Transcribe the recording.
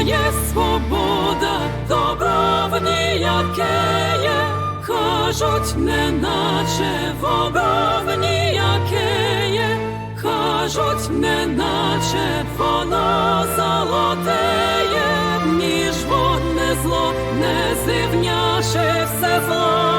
є свобода, добро в ніяке є, кажуть, неначе вобро в ніяке є, кажуть, неначе воно золотеє, ніж водне зло, не зивняше все зло.